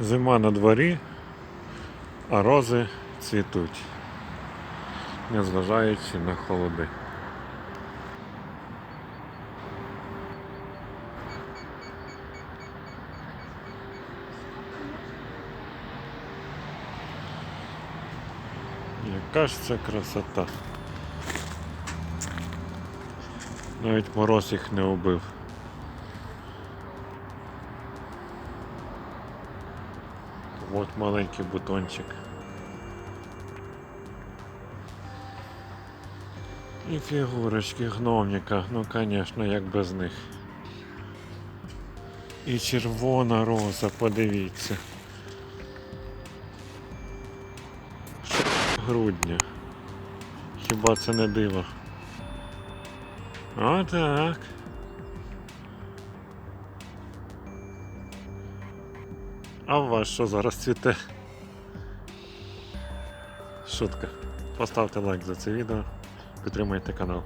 Зима на дворі, а рози цвітуть, незважаючи на холоди. Яка ж це красота. Навіть мороз їх не убив. От маленький бутончик. І фігурочки гномника, ну конечно, як без них. І червона роза, подивіться. Грудня. Хіба це не диво? А так. А у вас що зараз цвіте? Шутка. Поставте лайк за це відео, підтримайте канал.